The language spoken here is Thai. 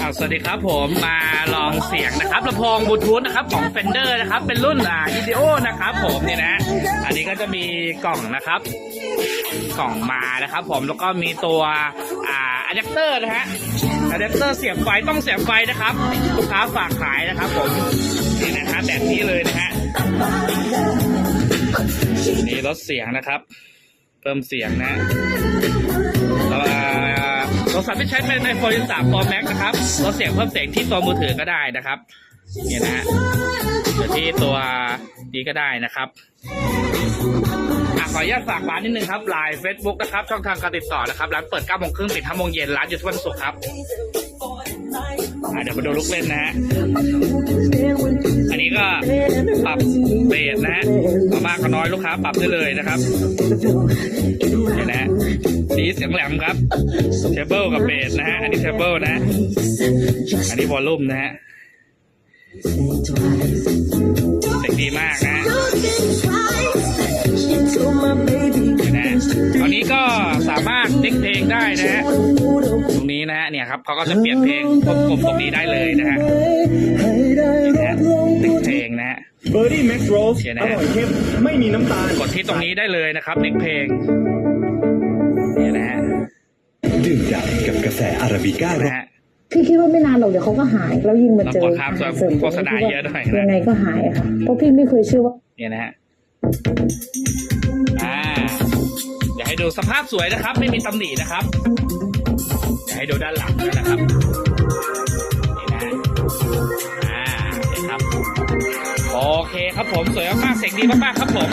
อ่าสวัสดีครับผมมาลองเสียงนะครับลำโพงบลูทูธนะครับของ Fender นะครับ เป็นรุ่นอ่า EDO นะครับ ผมเนี่ยนะ อันนี้ก็จะมีกล่องนะครับ กล่องมานะครับ ผมแล้วก็มีตัวอ่าอะแดปเตอร์นะฮะอะแดปเตอร์เสียบไฟต้องเสียบไฟนะครับลูกค้าฝากขายนะครับ ผมนี่นะฮะแบบนี้เลยนะฮะนี่ลดเสียงนะครับ เพิ่มเสียงนะแล้ว โทรศัพท์ที่ใช้เป็น iPhone 13 Pro Max นะครับลดเสียงเพิ่มเสียงที่ตัวมือถือก็ได้นะครับ เนี่ยนะฮะหรือที่ตัวนี้ก็ได้นะครับอขออนุญาตฝากร้านนิดนึงครับไลน์ Facebook นะครับ ช่องทางการติดต่อนะครับ ร้านเปิด9โมงครึ่งปิด5โมงเย็นร้านอยู่ทุกวันศุกร์ครับเดี๋ยวมาดูลูกเล่นนะฮะ ก็ปรับเบสนะฮะเอามากก็น้อยลูกค้าปรับได้เลยนะครับเห็นนะฮะสีเสียงแหลมครับเทเบิลกับเบสนะฮะอันนี้เทเบิลนะ อันนี้วอลลุ่มนะฮะเสียงดีมากนะตอนนี้ก็สามารถติ๊กเพลงได้นะฮะตรงนี้นะฮะเนี่ยครับเขาก็จะเปลี่ยนเพลงควบคุมตรงนี้ได้เลยนะฮะ เบอร์ดี้แม็กซ์โรสเชียร์นะอร่อยเข้มไม่มีน้ำตาล กดที่ตรงนี้ได้เลยนะครับติ๊กเพลงเนี่ยนะฮะดื่มด่ำกับกาแฟอาราบิก้านะฮะพี่คิดว่าไม่นานหรอกเดี๋ยวเขาก็หาย แล้วยิ่งมาเจอแล้วกดข้ามอาหารเสริมโฆษณาเยอะหน่อยนะยังไงก็หายอะค่ะเพราะพี่ไม่เคยเชื่อว่าเนี่ยนะฮะอ่าอยากให้ดูสภาพสวยนะครับ ไม่มีตำหนินะครับอยากให้ดูด้านหลังด้วยนะครับนี่นะ เคครับผมสวยมากๆเสียงดีมากๆครับผม